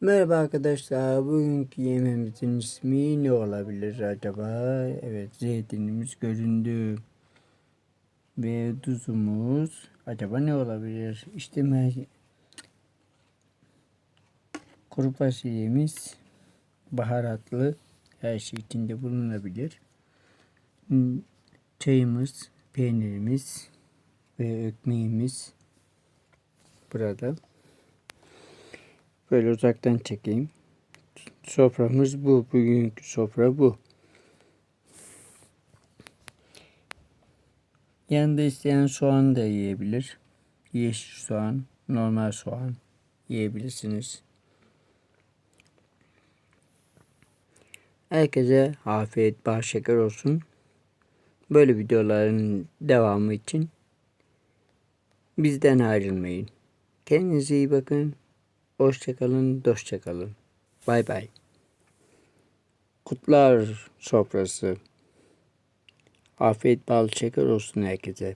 Merhaba arkadaşlar. Bugünkü yemeğimizin ismi ne olabilir acaba? Evet, zeytinimiz göründü. Ve tuzumuz acaba ne olabilir? İşte mer- kuru fasulyemiz baharatlı her şey içinde bulunabilir. Çayımız, peynirimiz ve ekmeğimiz burada. Böyle uzaktan çekeyim. Soframız bu. Bugünkü sofra bu. Yanında isteyen soğan da yiyebilir. Yeşil soğan, normal soğan yiyebilirsiniz. Herkese afiyet, bal şeker olsun. Böyle videoların devamı için bizden ayrılmayın. Kendinize iyi bakın. Hoşçakalın, dostça kalın. Bay bay. Kutlar sofrası. Afiyet bal şeker olsun herkese.